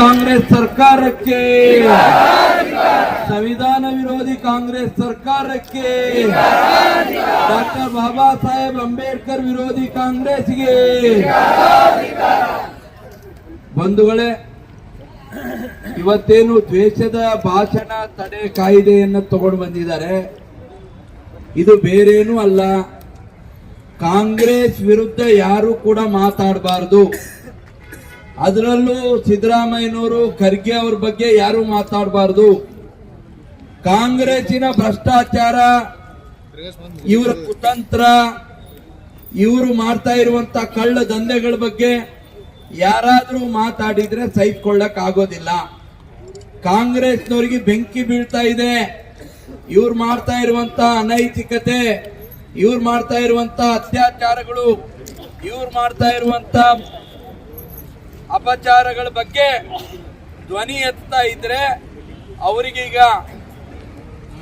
ಕಾಂಗ್ರೆಸ್ ಸರ್ಕಾರಕ್ಕೆ. ಸಂವಿಧಾನ ವಿರೋಧಿ ಕಾಂಗ್ರೆಸ್ ಸರ್ಕಾರಕ್ಕೆ. ಡಾಕ್ಟರ್ ಬಾಬಾ ಸಾಹೇಬ್ ಅಂಬೇಡ್ಕರ್ ವಿರೋಧಿ ಕಾಂಗ್ರೆಸ್ಗೆ ಬಂಧುಗಳೇ, ಇವತ್ತೇನು ದ್ವೇಷದ ಭಾಷಣ ತಡೆ ಕಾಯ್ದೆಯನ್ನು ತಗೊಂಡು ಬಂದಿದ್ದಾರೆ. ಇದು ಬೇರೇನೂ ಅಲ್ಲ. ಕಾಂಗ್ರೆಸ್ ವಿರುದ್ಧ ಯಾರು ಕೂಡ ಮಾತಾಡಬಾರದು. ಅದರಲ್ಲೂ ಸಿದ್ದರಾಮಯ್ಯನವರು, ಖರ್ಗೆ ಅವ್ರ ಬಗ್ಗೆ ಯಾರು ಮಾತಾಡಬಾರದು. ಕಾಂಗ್ರೆಸ್ಸಿನ ಭ್ರಷ್ಟಾಚಾರ, ಇವರ ಕುತಂತ್ರ, ಇವರು ಮಾಡ್ತಾ ಇರುವಂತ ಕಳ್ಳ ದಂಧೆಗಳ ಬಗ್ಗೆ ಯಾರಾದರೂ ಮಾತಾಡಿದ್ರೆ ಸಹಿಸ್ಕೊಳ್ಳಕ್ ಆಗೋದಿಲ್ಲ. ಕಾಂಗ್ರೆಸ್ನವರಿಗೆ ಬೆಂಕಿ ಬೀಳ್ತಾ ಇದೆ. ಇವ್ರು ಮಾಡ್ತಾ ಇರುವಂತ ಅನೈತಿಕತೆ, ಇವ್ರು ಮಾಡ್ತಾ ಇರುವಂತ ಅತ್ಯಾಚಾರಗಳು, ಇವ್ರು ಮಾಡ್ತಾ ಇರುವಂತ ಅಪಚಾರಗಳ ಬಗ್ಗೆ ಧ್ವನಿ ಎತ್ತಾ ಇದ್ರೆ ಅವರಿಗೀಗ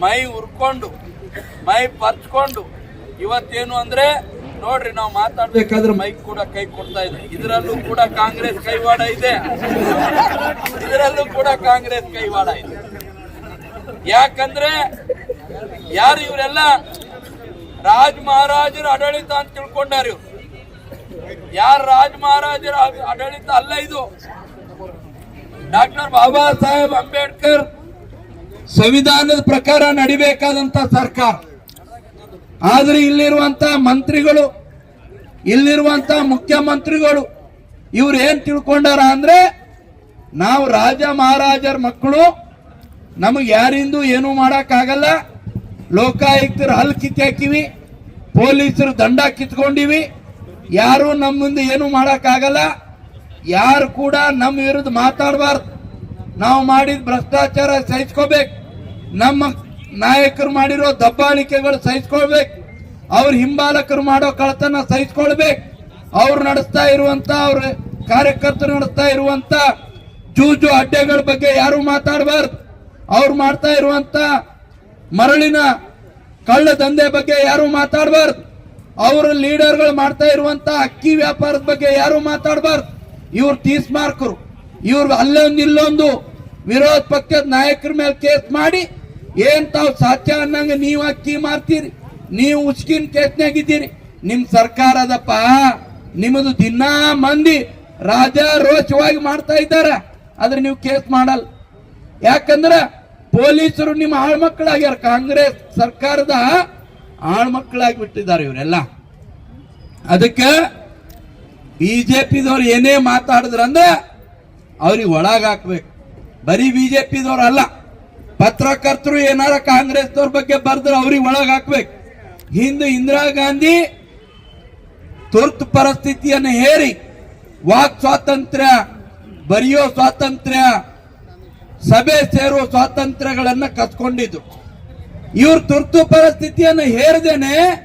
ಮೈ ಉರ್ಕೊಂಡು, ಮೈ ಪರ್ಚ್ಕೊಂಡು ಇವತ್ತೇನು ಅಂದ್ರೆ ನೋಡ್ರಿ ನಾವು ಮಾತಾಡ್ಬೇಕಾದ್ರೆ ಮೈಕ್ ಕೂಡ ಕೈ ಕೊಡ್ತಾ ಇದೆ. ಇದರಲ್ಲೂ ಕೂಡ ಕಾಂಗ್ರೆಸ್ ಕೈವಾಡ ಇದೆ. ಇದರಲ್ಲೂ ಕೂಡ ಕಾಂಗ್ರೆಸ್ ಕೈವಾಡ ಇದೆ. ಯಾಕಂದ್ರೆ ಯಾರು ಇವರೆಲ್ಲ ರಾಜ್ ಮಹಾರಾಜರ ಆಡಳಿತ ಅಂತ ತಿಳ್ಕೊಂಡಾರ ಇವ್ರು ಯಾರ ರಾಜ ಮಹಾರಾಜರ? ಆಡಳಿತ ಅಲ್ಲ ಇದು. ಡಾಕ್ಟರ್ ಬಾಬಾ ಸಾಹೇಬ್ ಅಂಬೇಡ್ಕರ್ ಸಂವಿಧಾನದ ಪ್ರಕಾರ ನಡಿಬೇಕಾದಂತ ಸರ್ಕಾರ. ಆದ್ರೆ ಇಲ್ಲಿರುವಂತ ಮಂತ್ರಿಗಳು, ಇಲ್ಲಿರುವಂತ ಮುಖ್ಯಮಂತ್ರಿಗಳು, ಇವ್ರು ಏನ್ ತಿಳ್ಕೊಂಡಾರ ಅಂದ್ರೆ ನಾವು ರಾಜ ಮಹಾರಾಜರ ಮಕ್ಕಳು, ನಮಗೆ ಯಾರಿಂದು ಏನು ಆಗಲ್ಲ ಲೋಕಾಯುಕ್ತರು ಹಲ್ ಕಿತ್ತಾಕಿವಿ ಪೊಲೀಸರು ದಂಡ ಕಿತ್ಕೊಂಡಿವಿ. ಯಾರು ನಮ್ಮ ಮುಂದೆ ಏನು ಮಾಡೋಕ್ಕಾಗಲ್ಲ. ಯಾರು ಕೂಡ ನಮ್ಮ ವಿರುದ್ಧ ಮಾತಾಡಬಾರ್ದು. ನಾವು ಮಾಡಿದ ಭ್ರಷ್ಟಾಚಾರ ಸಹಿಸ್ಕೋಬೇಕು. ನಮ್ಮ ನಾಯಕರು ಮಾಡಿರೋ ದಬ್ಬಾಳಿಕೆಗಳು ಸಹಿಸ್ಕೊಳ್ಬೇಕು ಅವ್ರ ಹಿಂಬಾಲಕರು ಮಾಡೋ ಕಳತನ ಸಹಿಸ್ಕೊಳ್ಬೇಕು. ಅವ್ರು ನಡೆಸ್ತಾ ಇರುವಂತ, ಅವ್ರ ಕಾರ್ಯಕರ್ತರು ನಡೆಸ್ತಾ ಇರುವಂತ, ಜೂಜು ಅಡ್ಡೆಗಳ ಬಗ್ಗೆ ಯಾರು ಮಾತಾಡಬಾರ್ದು. ಅವ್ರು ಮಾಡ್ತಾ ಇರುವಂತ ಮರಳಿನ ಕಳ್ಳ ದಂಧೆ ಬಗ್ಗೆ ಯಾರು ಮಾತಾಡಬಾರ್ದು. ಅವ್ರ ಲೀಡರ್ಗಳು ಮಾಡ್ತಾ ಇರುವಂತ ಅಕ್ಕಿ ವ್ಯಾಪಾರದ ಬಗ್ಗೆ ಯಾರು ಮಾತಾಡಬಾರ್ದು. ಇವ್ರು ತೀಸ್ ಮಾರ್ಕರು ಇವ್ರು ಅಲ್ಲೊಂದು ಇಲ್ಲೊಂದು ವಿರೋಧ ಪಕ್ಷದ ನಾಯಕರ ಮೇಲೆ ಕೇಸ್ ಮಾಡಿ ಏನ್ ತಾವು ಸಾಧ್ಯ ಅನ್ನಂಗ ನೀವು ಅಕ್ಕಿ ಮಾರ್ತೀರಿ. ನೀವು ಉಸ್ಕಿನ ಕೇಸ್ನಾಗಿದ್ದೀರಿ ನಿಮ್ ಸರ್ಕಾರ ಅದಪ್ಪ ನಿಮ್ಮದು ದಿನಾ ಮಂದಿ ರಾಜ ರೋಚವಾಗಿ ಮಾಡ್ತಾ ಇದ್ದಾರ. ಆದ್ರೆ ನೀವು ಕೇಸ್ ಮಾಡಲ್ಲ. ಯಾಕಂದ್ರ ಪೊಲೀಸರು ನಿಮ್ಮ ಆಳ್ಮಕ್ಕಳಾಗ್ಯಾರ. ಕಾಂಗ್ರೆಸ್ ಸರ್ಕಾರದ ಆಳ್ಮಕ್ಕಳಾಗಿ ಬಿಟ್ಟಿದ್ದಾರೆ ಇವರೆಲ್ಲ. ಅದಕ್ಕೆ ಬಿಜೆಪಿದವ್ರು ಏನೇ ಮಾತಾಡಿದ್ರಂದ್ರೆ ಅವ್ರಿಗೆ ಒಳಗಾಕ್ಬೇಕು ಬರೀ ಬಿಜೆಪಿದವ್ರು ಅಲ್ಲ, ಪತ್ರಕರ್ತರು ಏನಾರ ಕಾಂಗ್ರೆಸ್ದವ್ರ ಬಗ್ಗೆ ಬರೆದ್ರೆ ಅವ್ರಿಗೆ ಒಳಗೆ ಹಾಕ್ಬೇಕು. ಹಿಂದೆ ಇಂದಿರಾ ಗಾಂಧಿ ತುರ್ತು ಪರಿಸ್ಥಿತಿಯನ್ನು ಹೇರಿ, ವಾಕ್ ಸ್ವಾತಂತ್ರ್ಯ, ಬರೆಯೋ ಸ್ವಾತಂತ್ರ್ಯ, ಸಭೆ ಸೇರುವ ಸ್ವಾತಂತ್ರ್ಯಗಳನ್ನ ಕಸ್ಕೊಂಡಿದ್ರು ಇವ್ರು ತುರ್ತು ಪರಿಸ್ಥಿತಿಯನ್ನು ಹೇರದೇನೆ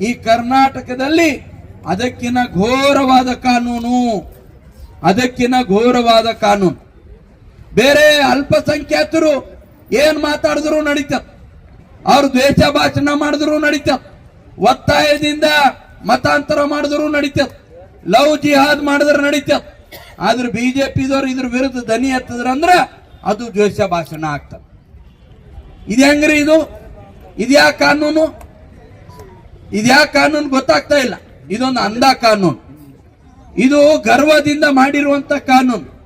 ಈ ಕರ್ನಾಟಕದಲ್ಲಿ ಅದಕ್ಕಿನ ಘೋರವಾದ ಕಾನೂನು. ಅದಕ್ಕಿನ ಘೋರವಾದ ಕಾನೂನು. ಬೇರೆ ಅಲ್ಪಸಂಖ್ಯಾತರು ಏನ್ ಮಾತಾಡಿದ್ರು ನಡೀತ. ಅವ್ರು ದ್ವೇಷ ಭಾಷಣ ಮಾಡಿದ್ರು ನಡೀತ. ಒತ್ತಾಯದಿಂದ ಮತಾಂತರ ಮಾಡಿದ್ರು ನಡೀತ. ಲವ್ ಜಿಹಾದ್ ಮಾಡಿದ್ರೆ ನಡೀತ. ಆದ್ರೆ ಬಿಜೆಪಿದವ್ರು ಇದ್ರ ವಿರುದ್ಧ ದನಿ ಎತ್ತದ್ರ ಅಂದ್ರ ಅದು ದ್ವೇಷ ಭಾಷಣ ಆಗ್ತದೆ. ಇದು ಹೆಂಗ್ರಿ ಇದು? ಇದ್ಯಾ ಕಾನೂನು? ಇದ್ಯಾ ಕಾನೂನು ಗೊತ್ತಾಗ್ತಾ ಇಲ್ಲ. ಇದೊಂದು ಅಂಧ ಕಾನೂನು. ಇದು ಗರ್ವದಿಂದ ಮಾಡಿರುವಂತ ಕಾನೂನು.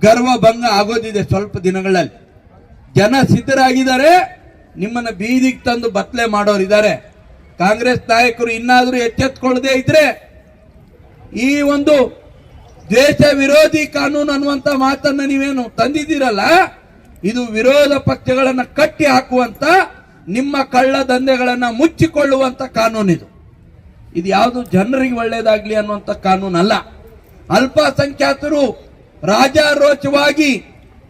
ಗರ್ವ ಭಂಗ ಆಗೋದಿದೆ ಸ್ವಲ್ಪ ದಿನಗಳಲ್ಲಿ. ಜನ ಸಿದ್ಧರಾಗಿದ್ದಾರೆ. ನಿಮ್ಮನ್ನ ಬೀದಿಗೆ ತಂದು ಬತ್ಲೆ ಮಾಡೋರಿದ್ದಾರೆ ಕಾಂಗ್ರೆಸ್ ನಾಯಕರು ಇನ್ನಾದರೂ ಎಚ್ಚೆತ್ಕೊಳ್ಳದೆ ಇದ್ರೆ ಈ ಒಂದು ದೇಶ ವಿರೋಧಿ ಕಾನೂನು ಅನ್ನುವಂತ ಮಾತನ್ನ ನೀವೇನು ತಂದಿದ್ದೀರಲ್ಲ? ಇದು ವಿರೋಧ ಪಕ್ಷಗಳನ್ನ ಕಟ್ಟಿ ಹಾಕುವಂತ ನಿಮ್ಮ ಕಳ್ಳ ದಂಧೆಗಳನ್ನು ಮುಚ್ಚಿಕೊಳ್ಳುವಂತ ಕಾನೂನು ಇದು ಯಾವುದು ಜನರಿಗೆ ಒಳ್ಳೆಯದಾಗಲಿ ಅನ್ನುವಂತ ಕಾನೂನು ಅಲ್ಲ ಅಲ್ಪಸಂಖ್ಯಾತರು ರಾಜಾರೋಚವಾಗಿ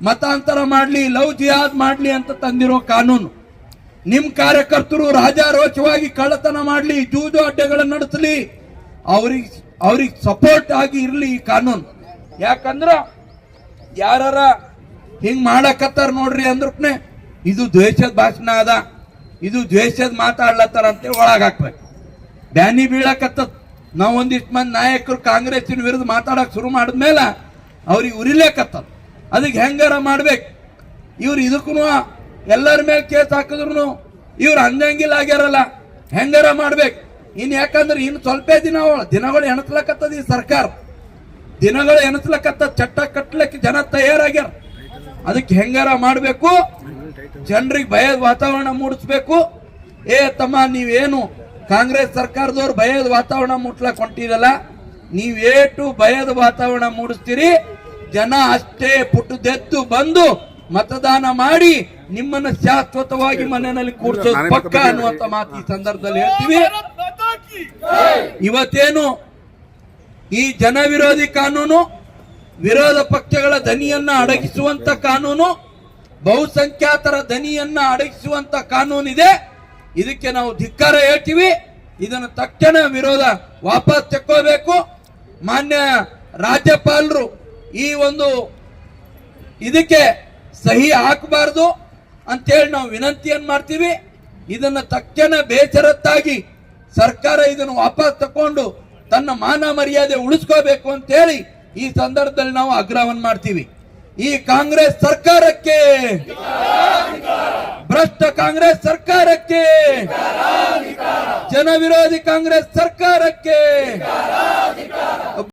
ಮತಾಂತರ ಮಾಡ್ಲಿ, ಲವ್ ಜಿಹಾದ್ ಮಾಡ್ಲಿ ಅಂತ ತಂದಿರೋ ಕಾನೂನು. ನಿಮ್ಮ ಕಾರ್ಯಕರ್ತರು ರಾಜಾರೋಚವಾಗಿ ಕಳ್ಳತನ ಮಾಡ್ಲಿ, ಜೂಜು ಅಡ್ಡೆಗಳನ್ನು ನಡೆಸಲಿ, ಅವ್ರಿಗೆ ಅವ್ರಿಗೆ ಸಪೋರ್ಟ್ ಆಗಿ ಇರ್ಲಿ ಈ ಕಾನೂನು. ಯಾಕಂದ್ರ ಯಾರ ಹಿಂಗೆ ಮಾಡಕತ್ತಾರ ನೋಡ್ರಿ ಅಂದ್ರೇ ಇದು ದ್ವೇಷದ ಭಾಷಣ ಅದ. ಇದು ದ್ವೇಷದ ಮಾತಾಡ್ಲತ್ತಾರ ಅಂತೇಳಿ ಒಳಗ್ ಹಾಕ್ಬೇಕು. ಬ್ಯಾನಿ ಬೀಳಕತ್ತದ. ನಾವು ಒಂದಿಷ್ಟು ಮಂದಿ ನಾಯಕರು ಕಾಂಗ್ರೆಸ್ಸಿನ ವಿರುದ್ಧ ಮಾತಾಡಕ್ ಶುರು ಮಾಡಿದ್ಮೇಲೆ ಅವ್ರಿಗೆ ಉರಿಲೇಕತ್ತದ. ಅದಕ್ಕೆ ಹೆಂಗಾರ ಮಾಡ್ಬೇಕು? ಇವ್ರು ಇದಕ್ಕೂ ಎಲ್ಲರ ಮೇಲೆ ಕೇಸ್ ಹಾಕಿದ್ರು ಇವ್ರು ಅಂದಂಗಿಲ್ಲ ಆಗ್ಯಾರಲ್ಲ, ಹೆಂಗಾರ ಮಾಡ್ಬೇಕು? ಇನ್ ಯಾಕಂದ್ರೆ ಇನ್ನು ಸ್ವಲ್ಪ ದಿನ ದಿನಗಳು ಎಣಸ್ಲಕತ್ತದ ಈ ಸರ್ಕಾರ. ದಿನಗಳು ಎಣಸ್ಲಕತ್ತ ಚಟ್ಟ ಕಟ್ಲಕ್ಕೆ ಜನ ತಯಾರಾಗ್ಯಾರ. ಅದಕ್ಕೆ ಹೆಂಗಾರ ಮಾಡಬೇಕು? ಜನರಿಗೆ ಭಯದ ವಾತಾವರಣ ಮೂಡಿಸ್ಬೇಕು. ಏ ತಮ್ಮ ನೀವೇನು ಕಾಂಗ್ರೆಸ್ ಸರ್ಕಾರದವ್ರು ಭಯದ ವಾತಾವರಣ ಮುಟ್ಲಕ್ ಹೊಂಟಿರಲ್ಲ ನೀವೇಟು ಭಯದ ವಾತಾವರಣ ಮೂಡಿಸ್ತೀರಿ. ಜನ ಅಷ್ಟೇ ಪುಟ್ಟದೆದ್ದು ಬಂದು ಮತದಾನ ಮಾಡಿ ನಿಮ್ಮನ್ನ ಶಾಶ್ವತವಾಗಿ ಮನೆಯಲ್ಲಿ ಕೂಡ್ಸೋದು ಪಕ್ಕ ಅನ್ನುವಂತ ಮಾತು ಈ ಸಂದರ್ಭದಲ್ಲಿ ಹೇಳ್ತೀವಿ. ಇವತ್ತೇನು ಈ ಜನ ವಿರೋಧಿ ಕಾನೂನು ವಿರೋಧ ಪಕ್ಷಗಳ ದನಿಯನ್ನ ಅಡಗಿಸುವಂತ ಕಾನೂನು ಬಹುಸಂಖ್ಯಾತರ ದನಿಯನ್ನ ಅಡಗಿಸುವಂತ ಕಾನೂನಿದೆ. ಇದಕ್ಕೆ ನಾವು ಧಿಕ್ಕಾರ ಹೇಳ್ತೀವಿ. ಇದನ್ನು ತಕ್ಷಣ ವಿರೋಧ ವಾಪಸ್ ತಕ್ಕೋಬೇಕು ಮಾನ್ಯ ರಾಜ್ಯಪಾಲರು ಈ ಒಂದು ಇದಕ್ಕೆ ಸಹಿ ಹಾಕಬಾರ್ದು ಅಂತೇಳಿ ನಾವು ವಿನಂತಿಯನ್ನು ಮಾಡ್ತೀವಿ? ಇದನ್ನ ತಕ್ಷಣ ಬೇಜರತ್ತಾಗಿ ಸರ್ಕಾರ ಇದನ್ನು ವಾಪಸ್ ತಕೊಂಡು ತನ್ನ ಮಾನ ಮರ್ಯಾದೆ ಉಳಿಸ್ಕೋಬೇಕು ಅಂತೇಳಿ ಈ ಸಂದರ್ಭದಲ್ಲಿ ನಾವು ಆಗ್ರಹವನ್ನು ಮಾಡ್ತೀವಿ. ಈ ಕಾಂಗ್ರೆಸ್ ಸರ್ಕಾರಕ್ಕೆ. ಭ್ರಷ್ಟ ಕಾಂಗ್ರೆಸ್ ಸರ್ಕಾರಕ್ಕೆ. ಜನವಿರೋಧಿ ಕಾಂಗ್ರೆಸ್ ಸರ್ಕಾರಕ್ಕೆ.